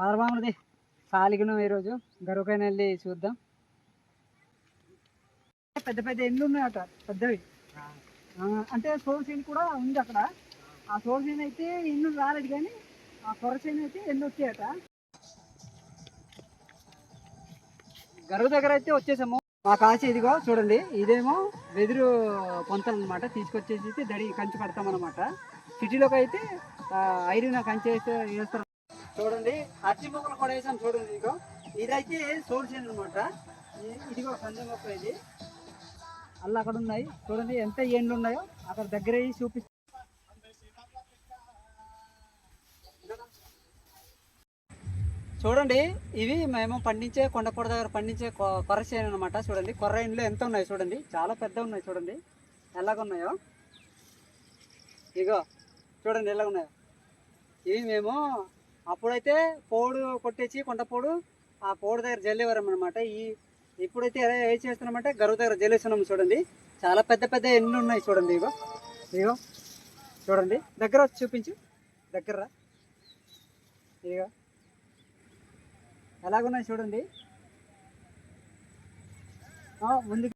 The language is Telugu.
పదమామది కాలిగిన ఈరోజు గరుకైన వెళ్ళి చూద్దాం. పెద్ద పెద్ద ఎండ్లు ఉన్నాయట పెద్దవి. అంటే సోర్ సీన్ కూడా ఉంది అక్కడ. ఆ సోర్సీన్ అయితే ఎండు రాలేదు కానీ ఆ కొరసీన్ అయితే ఎండు వచ్చాయట. గరువు దగ్గర అయితే వచ్చేసాము. మా కాచి ఇదిగో చూడండి ఇదేమో వెదురు పొంతలు అనమాట తీసుకొచ్చేసి దడి కంచి పెడతామన్నమాట. సిటీలోకి అయితే ఐరిన ఐరన్ కంచి వేస్తే వేస్తారు. చూడండి అరటి మొక్కలు కూడా వేసాం చూడండి ఇదిగో. ఇదైతే సోర్సీన్ అనమాట ఇదిగో సంజ మొక్క ఇది. అల్లా అక్కడ ఉన్నాయి. చూడండి ఎంత ఏండ్లు ఉన్నాయో అక్కడ దగ్గర చూపి చూడండి ఇవి మేము పండించే కొండపూడ దగ్గర పండించే కొ- కొర్ర చేను అనమాట చూడండి కొర్ర ఇండ్లు ఎంత ఉన్నాయి చూడండి. చాలా పెద్ద ఉన్నాయి చూడండి. ఎలాగున్నాయో ఇగో చూడండి ఎలాగున్నాయో ఇవి మేము అప్పుడైతే పోడు కొట్టేసి కొండపోడు ఆ పోడు దగ్గర జల్లేవారం అనమాట ఈ ఇప్పుడైతే ఎలా ఏం చేస్తున్నామంటే గరువు దగ్గర జల్లేస్తున్నాం చూడండి. చాలా పెద్ద పెద్ద ఎన్ని ఉన్నాయి చూడండి ఇగో. ఇగో. చూడండి. దగ్గర వచ్చి చూపించు. దగ్గర ఇగో. ఎలాగున్నాయి చూడండి. ముందు